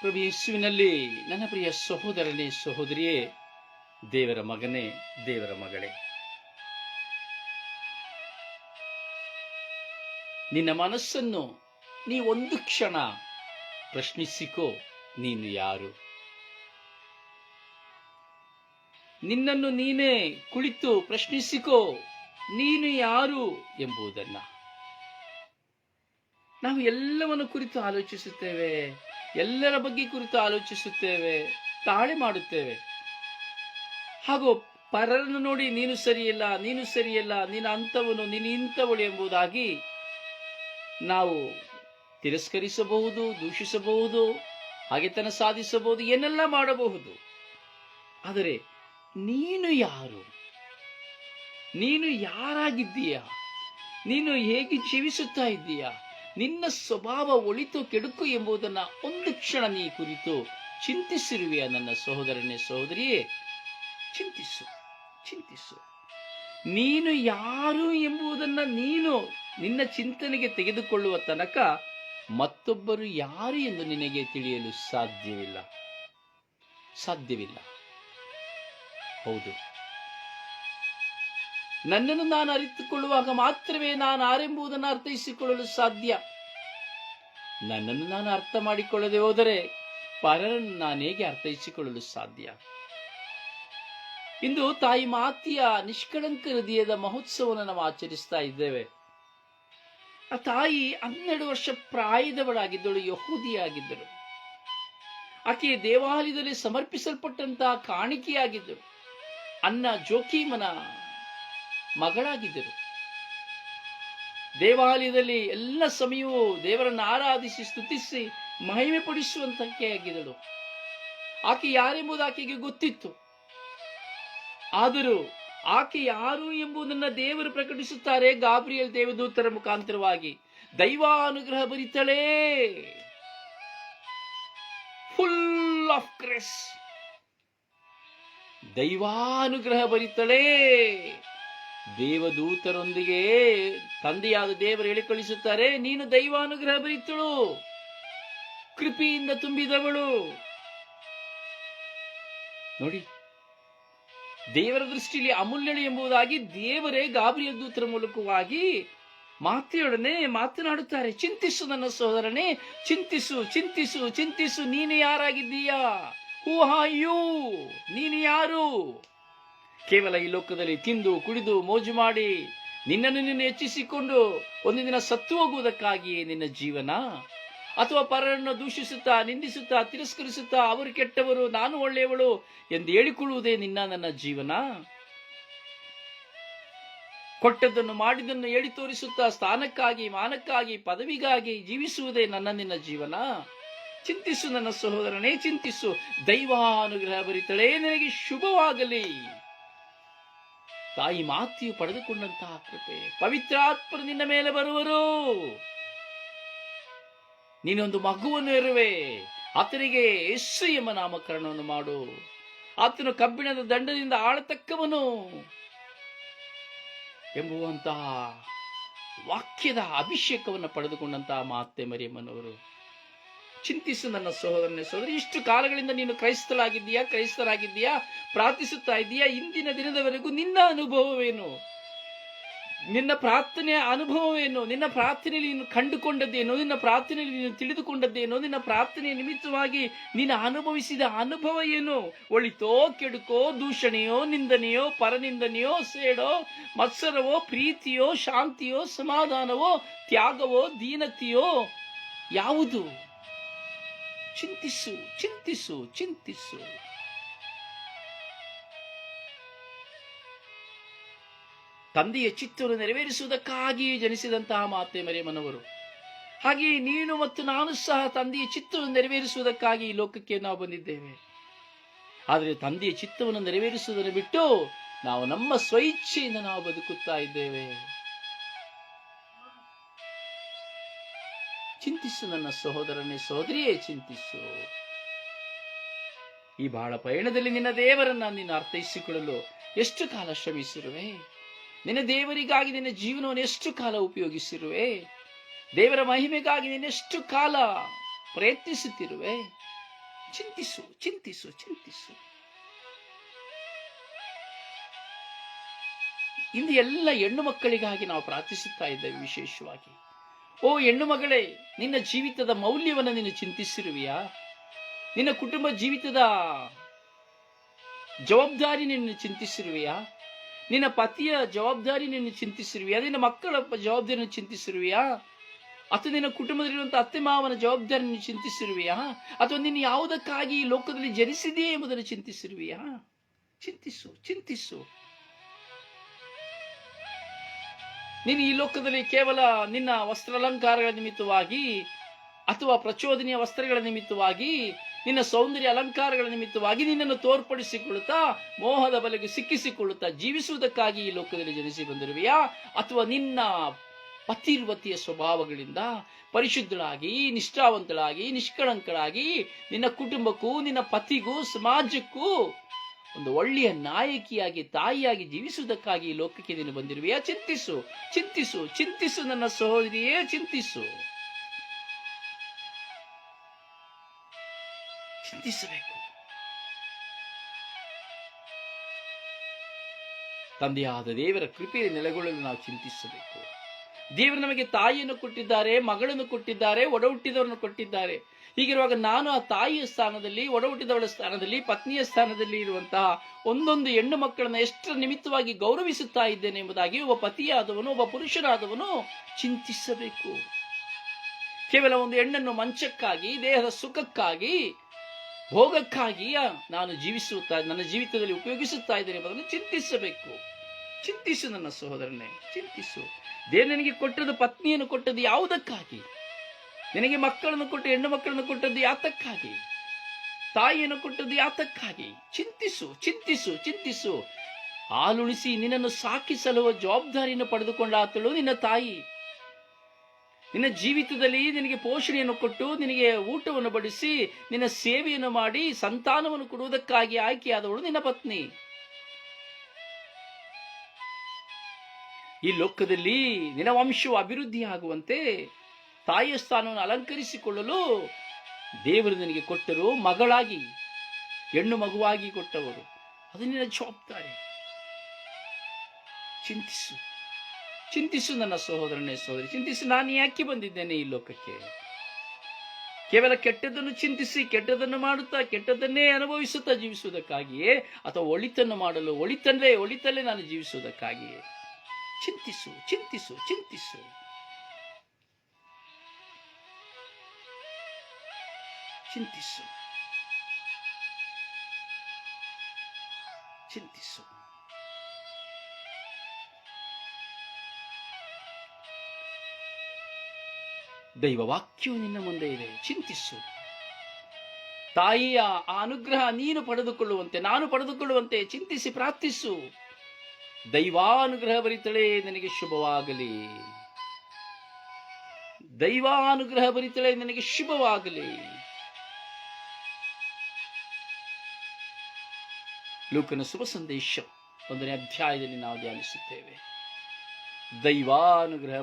ಪ್ರಭು ಯೇಸುವಿನಲ್ಲಿ, ನನ್ನ ಪ್ರಿಯ ಸಹೋದರನೇ ಸಹೋದರಿಯೇ, ದೇವರ ಮಗನೇ, ದೇವರ ಮಗಳೇ. ನಿನ್ನ ಮನಸ್ಸನ್ನು ನೀ ಒಂದು ಕ್ಷಣ ಪ್ರಶ್ನಿಸಿಕೋ, ನೀನು ಯಾರು? ನಿನ್ನನ್ನು ನೀನೇ ಕುಳಿತು ಪ್ರಶ್ನಿಸಿಕೋ, ನೀನು ಯಾರು ಎಂಬುದನ್ನ. ನಾವು ಎಲ್ಲವನ್ನು ಕುರಿತು ಆಲೋಚಿಸುತ್ತೇವೆ. ಎಲ್ಲರ ಬಗ್ಗೆ ಕುರಿತು ಆಲೋಚಿಸುತ್ತೇವೆ, ತಾಳೆ ಮಾಡುತ್ತೇವೆ. ಹಾಗೂ ಪರರನ್ನು ನೋಡಿ, ನೀನು ಸರಿಯಲ್ಲ ನೀನು ಸರಿಯಲ್ಲ ನೀನು ಅಂಥವನು ನೀನು ಇಂಥವಳು ಎಂಬುದಾಗಿ ನಾವು ತಿರಸ್ಕರಿಸಬಹುದು, ದೂಷಿಸಬಹುದು, ಹಾಗೆತನ ಸಾಧಿಸಬಹುದು, ಏನೆಲ್ಲ ಮಾಡಬಹುದು. ಆದರೆ ನೀನು ಯಾರು? ನೀನು ಯಾರಾಗಿದ್ದೀಯಾ? ನೀನು ಹೇಗೆ ಜೀವಿಸುತ್ತಾ ಇದ್ದೀಯಾ? ನಿನ್ನ ಸ್ವಭಾವ ಒಳಿತು ಕೆಡುಕು ಎಂಬುದನ್ನ ಒಂದು ಕ್ಷಣ ನೀ ಕುರಿತು ಚಿಂತಿಸಿರುವೆಯ ನನ್ನ ಸಹೋದರನೇ ಸಹೋದರಿಯೇ? ಚಿಂತಿಸು ಚಿಂತಿಸು. ನೀನು ಯಾರು ಎಂಬುದನ್ನ ನೀನು ನಿನ್ನ ಚಿಂತನೆಗೆ ತೆಗೆದುಕೊಳ್ಳುವ ತನಕ ಮತ್ತೊಬ್ಬರು ಯಾರು ಎಂದು ನಿನಗೆ ತಿಳಿಯಲು ಸಾಧ್ಯವಿಲ್ಲ. ಸಾಧ್ಯವಿಲ್ಲ. ಹೌದು. ನನ್ನನ್ನು ನಾನು ಅರಿತುಕೊಳ್ಳುವಾಗ ಮಾತ್ರವೇ ನಾನು ಆರೆಂಬುದನ್ನು ಅರ್ಥೈಸಿಕೊಳ್ಳಲು ಸಾಧ್ಯ. ನನ್ನನ್ನು ನಾನು ಅರ್ಥ ಮಾಡಿಕೊಳ್ಳದೆ ಹೋದರೆ ಪರರನ್ನು ನಾನು ಹೇಗೆ ಅರ್ಥೈಸಿಕೊಳ್ಳಲು ಸಾಧ್ಯ? ಇಂದು ತಾಯಿ ಮಾತಿಯ ನಿಷ್ಕಳಂಕ ಹೃದಯದ ಮಹೋತ್ಸವವನ್ನು ನಾವು ಆಚರಿಸ್ತಾ ಇದ್ದೇವೆ. ಆ ತಾಯಿ ಹನ್ನೆರಡು ವರ್ಷ ಪ್ರಾಯದವಳಾಗಿದ್ದಳು, ಯಹೂದಿಯಾಗಿದ್ದಳು. ಆಕೆ ದೇವಾಲಯದಲ್ಲಿ ಸಮರ್ಪಿಸಲ್ಪಟ್ಟಂತಹ ಕಾಣಿಕೆಯಾಗಿದ್ದಳು. ಅನ್ನ ಜೋಕೀಮನ ಮಗಳಾಗಿದ್ದರು. ದೇವಾಲಯದಲ್ಲಿ ಎಲ್ಲ ಸಮಯವೂ ದೇವರನ್ನು ಆರಾಧಿಸಿ ಸ್ತುತಿಸಿ ಮಹಿಮೆ ಪಡಿಸುವಂತಕ್ಕೆಯಾಗಿದ್ದಳು ಆಕೆ ಯಾರೆಂಬುದು ಆಕೆಗೆ ಗೊತ್ತಿತ್ತು. ಆದರೂ ಆಕೆ ಯಾರು ಎಂಬುದನ್ನು ದೇವರು ಪ್ರಕಟಿಸುತ್ತಾರೆ ಗಾಬ್ರಿಯಲ್ ದೇವದೂತರ ಮುಖಾಂತರವಾಗಿ. ದೈವಾನುಗ್ರಹ ಬರಿತಳೇ. ಫುಲ್ ಆಫ್ ಕ್ರೆಸ್ ದೈವಾನುಗ್ರಹ ಭರಿತಳೇ ದೇವದೂತರೊಂದಿಗೆ ತಂದೆಯಾದ ದೇವರು ಹೇಳಿ ಕಳಿಸುತ್ತಾರೆ, ನೀನು ದೈವಾನುಗ್ರಹ ಬರೀತಳು, ಕೃಪೆಯಿಂದ ತುಂಬಿದವಳು. ನೋಡಿ, ದೇವರ ದೃಷ್ಟಿಯಲ್ಲಿ ಅಮೂಲ್ಯಳು ಎಂಬುದಾಗಿ ದೇವರೇ ಗಾಬರಿಯ ದೂತರ ಮೂಲಕವಾಗಿ ಮಾತೆಯೊಡನೆ ಮಾತನಾಡುತ್ತಾರೆ. ಚಿಂತಿಸು ನನ್ನ ಸಹೋದರನೇ ಚಿಂತಿಸು ಚಿಂತಿಸು ಚಿಂತಿಸು, ನೀನು ಯಾರಾಗಿದ್ದೀಯಾ? ಹೂ ಯು ನೀನು ಯಾರು? ಕೇವಲ ಈ ಲೋಕದಲ್ಲಿ ತಿಂದು, ಕುಡಿದು, ಮೋಜು ಮಾಡಿ ನಿನ್ನನ್ನು ನಿನ್ನ ಹೆಚ್ಚಿಸಿಕೊಂಡು ಒಂದು ದಿನ ಸತ್ತು ಹೋಗುವುದಕ್ಕಾಗಿಯೇ ನಿನ್ನ ಜೀವನ? ಅಥವಾ ಪರರನ್ನು ದೂಷಿಸುತ್ತಾ, ನಿಂದಿಸುತ್ತಾ, ತಿರಸ್ಕರಿಸುತ್ತಾ, ಅವರು ಕೆಟ್ಟವರು, ನಾನು ಒಳ್ಳೆಯವಳು ಎಂದು ಹೇಳಿಕೊಳ್ಳುವುದೇ ನಿನ್ನ, ನನ್ನ ಜೀವನ? ಕೊಟ್ಟದ್ದನ್ನು ಮಾಡಿದ್ದನ್ನು ಹೇಳಿ ತೋರಿಸುತ್ತಾ, ಸ್ಥಾನಕ್ಕಾಗಿ, ಮಾನಕ್ಕಾಗಿ, ಪದವಿಗಾಗಿ ಜೀವಿಸುವುದೇ ನನ್ನ, ನಿನ್ನ ಜೀವನ? ಚಿಂತಿಸು ನನ್ನ ಸಹೋದರನೇ, ಚಿಂತಿಸು. ದೈವಾನುಗ್ರಹ ಭರಿತಳೇ ನಿನಗೆ ಶುಭವಾಗಲಿ. ತಾಯಿ ಮಾತೆಯು ಪಡೆದುಕೊಂಡಂತಹ ಕೃಪೆ. ಪವಿತ್ರಾತ್ಮರು ನಿನ್ನ ಮೇಲೆ ಬರುವರು. ನೀನೊಂದು ಮಗುವನ್ನು ಇರುವೆ. ಆತನಿಗೆ ಯಸ್ಸು ಎಂಬ ನಾಮಕರಣವನ್ನು ಮಾಡು. ಆತನು ಕಬ್ಬಿಣದ ದಂಡದಿಂದ ಆಳತಕ್ಕವನು ಎಂಬುವಂತಹ ವಾಕ್ಯದ ಅಭಿಷೇಕವನ್ನು ಪಡೆದುಕೊಂಡಂತಹ ಮಾತೆ ಮರಿಯಮ್ಮನವರು. ಚಿಂತಿಸು ನನ್ನ ಸಹೋದರನೇ ಸಹೋದರಿ, ಇಷ್ಟು ಕಾಲಗಳಿಂದ ನೀನು ಕ್ರೈಸ್ತಲಾಗಿದ್ದೀಯಾ ಕ್ರೈಸ್ತರಾಗಿದ್ದೀಯಾ, ಪ್ರಾರ್ಥಿಸುತ್ತಾ ಇದ್ದೀಯಾ? ಇಂದಿನ ದಿನದವರೆಗೂ ನಿನ್ನ ಅನುಭವವೇನು? ನಿನ್ನ ಪ್ರಾರ್ಥನೆಯ ಅನುಭವವೇನು? ನಿನ್ನ ಪ್ರಾರ್ಥನೆಯಲ್ಲಿ ನೀನು ಕಂಡುಕೊಂಡದ್ದೇನು? ನಿನ್ನ ಪ್ರಾರ್ಥನೆಯಲ್ಲಿ ನೀನು ತಿಳಿದುಕೊಂಡದ್ದೇನು? ನಿನ್ನ ಪ್ರಾರ್ಥನೆಯ ನಿಮಿತ್ತವಾಗಿ ನೀನು ಅನುಭವಿಸಿದ ಅನುಭವ ಏನು? ಒಳಿತೋ, ಕೆಡುಕೋ, ದೂಷಣೆಯೋ, ನಿಂದನೆಯೋ, ಪರನಿಂದನೆಯೋ, ಸೇಡೋ, ಮತ್ಸರವೋ, ಪ್ರೀತಿಯೋ, ಶಾಂತಿಯೋ, ಸಮಾಧಾನವೋ, ತ್ಯಾಗವೋ, ದೀನತೆಯೋ, ಯಾವುದು? ಚಿಂತಿಸು ಚಿಂತಿಸು ಚಿಂತಿಸು. ತಂದೆಯ ಚಿತ್ತವನ್ನು ನೆರವೇರಿಸುವುದಕ್ಕಾಗಿ ಜನಿಸಿದಂತಹ ಮಾತೆ ಮರಿಯಮ್ಮನವರು. ಹಾಗೆಯೇ ನೀನು ಮತ್ತು ನಾನು ಸಹ ತಂದೆಯ ಚಿತ್ತವನ್ನು ನೆರವೇರಿಸುವುದಕ್ಕಾಗಿ ಈ ಲೋಕಕ್ಕೆ ನಾವು ಬಂದಿದ್ದೇವೆ. ಆದರೆ ತಂದೆಯ ಚಿತ್ತವನ್ನು ನೆರವೇರಿಸುವುದನ್ನು ಬಿಟ್ಟು ನಾವು ನಮ್ಮ ಸ್ವಇಚ್ಛೆಯಿಂದ ನಾವು ಬದುಕುತ್ತಾ ಇದ್ದೇವೆ. ಚಿಂತಿಸು ನನ್ನ ಸಹೋದರನೇ, ಸಹೋದರಿಯೇ, ಚಿಂತಿಸು. ಈ ಬಾಳ ಪಯಣದಲ್ಲಿ ನಿನ್ನ ದೇವರನ್ನ ನೀನು ಅರ್ಥೈಸಿಕೊಳ್ಳಲು ಎಷ್ಟು ಕಾಲ ಶ್ರಮಿಸಿರುವೆ? ನಿನ್ನ ದೇವರಿಗಾಗಿ ನಿನ್ನ ಜೀವನವನ್ನು ಎಷ್ಟು ಕಾಲ ಉಪಯೋಗಿಸಿರುವೆ? ದೇವರ ಮಹಿಮೆಗಾಗಿ ನೀನೆಷ್ಟು ಕಾಲ ಪ್ರಯತ್ನಿಸುತ್ತಿರುವೆ? ಚಿಂತಿಸು ಚಿಂತಿಸು ಚಿಂತಿಸು. ಇಂದು ಎಲ್ಲ ಹೆಣ್ಣು ಮಕ್ಕಳಿಗಾಗಿ ನಾವು ಪ್ರಾರ್ಥಿಸುತ್ತಾ ಇದ್ದೇವೆ ವಿಶೇಷವಾಗಿ. ಓ ಹೆಣ್ಣು ಮಗಳೇ, ನಿನ್ನ ಜೀವಿತದ ಮೌಲ್ಯವನ್ನು ನೀನು ಚಿಂತಿಸಿರುವೆಯಾ? ನಿನ್ನ ಕುಟುಂಬ ಜೀವಿತದ ಜವಾಬ್ದಾರಿ ನಿನ್ನ ಚಿಂತಿಸಿರುವೆಯಾ? ನಿನ್ನ ಪತಿಯ ಜವಾಬ್ದಾರಿ ನಿನ್ನ ಚಿಂತಿಸಿರುವೆಯಾ? ನಿನ್ನ ಮಕ್ಕಳ ಜವಾಬ್ದಾರಿಯನ್ನು ಚಿಂತಿಸಿರುವೆಯಾ? ಅಥವಾ ನಿನ್ನ ಕುಟುಂಬದಲ್ಲಿರುವಂತಹ ಅತ್ತೆ ಮಾವನ ಜವಾಬ್ದಾರಿಯನ್ನು ಚಿಂತಿಸಿರುವೆಯಾ? ಅಥವಾ ನೀನು ಯಾವುದಕ್ಕಾಗಿ ಈ ಲೋಕದಲ್ಲಿ ಜನಿಸಿದೆಯೇ ಎಂಬುದನ್ನು ಚಿಂತಿಸಿರುವೆಯಾ? ಚಿಂತಿಸು ಚಿಂತಿಸು. ನೀನು ಈ ಲೋಕದಲ್ಲಿ ಕೇವಲ ನಿನ್ನ ವಸ್ತ್ರಾಲಂಕಾರಗಳ ನಿಮಿತ್ತವಾಗಿ ಅಥವಾ ಪ್ರಚೋದನೆಯ ವಸ್ತ್ರಗಳ ನಿಮಿತ್ತವಾಗಿ, ನಿನ್ನ ಸೌಂದರ್ಯ ಅಲಂಕಾರಗಳ ನಿಮಿತ್ತವಾಗಿ ನಿನ್ನನ್ನು ತೋರ್ಪಡಿಸಿಕೊಳ್ಳುತ್ತಾ, ಮೋಹದ ಬಲೆಗೆ ಸಿಕ್ಕಿಸಿಕೊಳ್ಳುತ್ತಾ ಜೀವಿಸುವುದಕ್ಕಾಗಿ ಈ ಲೋಕದಲ್ಲಿ ಜನಿಸಿ ಬಂದಿರುವೆಯಾ? ಅಥವಾ ನಿನ್ನ ಪತಿರ್ವತಿಯ ಸ್ವಭಾವಗಳಿಂದ ಪರಿಶುದ್ಧಳಾಗಿ, ನಿಷ್ಠಾವಂತಳಾಗಿ, ನಿಷ್ಕಳಂಕಳಾಗಿ ನಿನ್ನ ಕುಟುಂಬಕ್ಕೂ, ನಿನ್ನ ಪತಿಗೂ, ಸಮಾಜಕ್ಕೂ ಒಂದು ಒಳ್ಳೆಯ ನಾಯಕಿಯಾಗಿ, ತಾಯಿಯಾಗಿ ಜೀವಿಸುವುದಕ್ಕಾಗಿ ಈ ಲೋಕಕ್ಕೆ ನೀನು ಬಂದಿರುವೆಯಾ? ಚಿಂತಿಸು ಚಿಂತಿಸು ಚಿಂತಿಸು ನನ್ನ ಸಹೋದರಿಯೇ, ಚಿಂತಿಸು. ಚಿಂತಿಸಬೇಕು. ತಂದೆಯಾದ ದೇವರ ಕೃಪೆಯ ನೆಲೆಗೊಳ್ಳಲು ನಾವು ಚಿಂತಿಸಬೇಕು. ದೇವರು ನಮಗೆ ತಾಯಿಯನ್ನು ಕೊಟ್ಟಿದ್ದಾರೆ, ಮಗಳನ್ನು ಕೊಟ್ಟಿದ್ದಾರೆ, ಒಡಹುಟ್ಟಿದವರನ್ನು ಕೊಟ್ಟಿದ್ದಾರೆ. ಹೀಗಿರುವಾಗ ನಾನು ಆ ತಾಯಿಯ ಸ್ಥಾನದಲ್ಲಿ, ಒಡಹುಟ್ಟಿದವಳ ಸ್ಥಾನದಲ್ಲಿ, ಪತ್ನಿಯ ಸ್ಥಾನದಲ್ಲಿ ಇರುವಂತಹ ಒಂದೊಂದು ಹೆಣ್ಣು ಮಕ್ಕಳನ್ನ ಎಷ್ಟು ನಿಮಿತ್ತವಾಗಿ ಗೌರವಿಸುತ್ತಾ ಇದ್ದೇನೆ ಎಂಬುದಾಗಿ ಒಬ್ಬ ಪತಿಯಾದವನು, ಒಬ್ಬ ಪುರುಷನಾದವನು ಚಿಂತಿಸಬೇಕು. ಕೇವಲ ಒಂದು ಹೆಣ್ಣನ್ನು ಮಂಚಕ್ಕಾಗಿ, ದೇಹದ ಸುಖಕ್ಕಾಗಿ, ಭೋಗಕ್ಕಾಗಿ ನಾನು ಜೀವಿಸುತ್ತಾ, ನನ್ನ ಜೀವಿತದಲ್ಲಿ ಉಪಯೋಗಿಸುತ್ತಾ ಇದ್ದೇನೆ ಎಂಬುದನ್ನು ಚಿಂತಿಸಬೇಕು. ಚಿಂತಿಸು ನನ್ನ ಸಹೋದರನೇ, ಚಿಂತಿಸು. ದೇವರು ನಿನಗೆ ಕೊಟ್ಟದ್ದು ಪತ್ನಿಯನ್ನು ಕೊಟ್ಟದ್ದು ಯಾವುದಕ್ಕಾಗಿ? ನಿನಗೆ ಮಕ್ಕಳನ್ನು ಕೊಟ್ಟು, ಹೆಣ್ಣು ಮಕ್ಕಳನ್ನು ಕೊಟ್ಟದ್ದು ಯಾತಕ್ಕಾಗಿ? ತಾಯಿಯನ್ನು ಕೊಟ್ಟದ್ದು ಯಾತಕ್ಕಾಗಿ? ಚಿಂತಿಸು ಚಿಂತಿಸು ಚಿಂತಿಸು. ಹಾಲುಣಿಸಿ ನಿನ್ನನ್ನು ಸಾಕಿಸಲು ಜವಾಬ್ದಾರಿಯನ್ನು ಪಡೆದುಕೊಂಡ ಆತಳು ನಿನ್ನ ತಾಯಿ. ನಿನ್ನ ಜೀವಿತದಲ್ಲಿ ನಿನಗೆ ಪೋಷಣೆಯನ್ನು ಕೊಟ್ಟು, ನಿನಗೆ ಊಟವನ್ನು ಬಡಿಸಿ, ನಿನ್ನ ಸೇವೆಯನ್ನು ಮಾಡಿ, ಸಂತಾನವನ್ನು ಕೊಡುವುದಕ್ಕಾಗಿ ಆಯ್ಕೆಯಾದವಳು ನಿನ್ನ ಪತ್ನಿ. ಈ ಲೋಕದಲ್ಲಿ ನಿನವಂಶವು ಅಭಿವೃದ್ಧಿಯಾಗುವಂತೆ ತಾಯಿಯ ಸ್ಥಾನವನ್ನು ಅಲಂಕರಿಸಿಕೊಳ್ಳಲು ದೇವರು ನಿನಗೆ ಕೊಟ್ಟರು ಮಗಳಾಗಿ, ಹೆಣ್ಣು ಮಗುವಾಗಿ ಕೊಟ್ಟವರು. ಅದು ನಿನ್ನ ಜವಾಬ್ದಾರಿ. ಚಿಂತಿಸು. ಚಿಂತಿಸು ನನ್ನ ಸಹೋದರನೇ ಸಹೋದರಿ, ಚಿಂತಿಸು. ನಾನು ಯಾಕೆ ಬಂದಿದ್ದೇನೆ ಈ ಲೋಕಕ್ಕೆ? ಕೇವಲ ಕೆಟ್ಟದನ್ನು ಚಿಂತಿಸಿ ಕೆಟ್ಟದನ್ನು ಮಾಡುತ್ತಾ ಕೆಟ್ಟದನ್ನೇ ಅನುಭವಿಸುತ್ತಾ ಜೀವಿಸುವುದಕ್ಕಾಗಿಯೇ ಅಥವಾ ಒಳಿತನ್ನು ಮಾಡಲು ಒಳಿತಲ್ಲೇ ಒಳಿತಲ್ಲೇ ನಾನು ಜೀವಿಸುವುದಕ್ಕಾಗಿಯೇ? ಚಿಂತಿಸು ಚಿಂತಿಸು ಚಿಂತಿಸು. ಚಿಂತಿಸು. ಚಿಂತಿಸು. ದೈವ ವಾಕ್ಯವು ನಿನ್ನ ಮುಂದೆ ಇದೆ. ಚಿಂತಿಸು. ತಾಯಿಯ ಆ ಅನುಗ್ರಹ ನೀನು ಪಡೆದುಕೊಳ್ಳುವಂತೆ, ನಾನು ಪಡೆದುಕೊಳ್ಳುವಂತೆ ಚಿಂತಿಸಿ ಪ್ರಾರ್ಥಿಸು. ದೈವಾನುಗ್ರಹ ಬರಿತಳೆ, ನಿನಗೆ ಶುಭವಾಗಲಿ. ದೈವಾನುಗ್ರಹ ಬರಿತಳೆ, ನಿನಗೆ ಶುಭವಾಗಲಿ. ಲೋಕನ ಶುಭ ಸಂದೇಶ ಒಂದನೇ ಅಧ್ಯಾಯದಲ್ಲಿ ನಾವು ಧ್ಯಾನಿಸುತ್ತೇವೆ. ದೈವಾನುಗ್ರಹ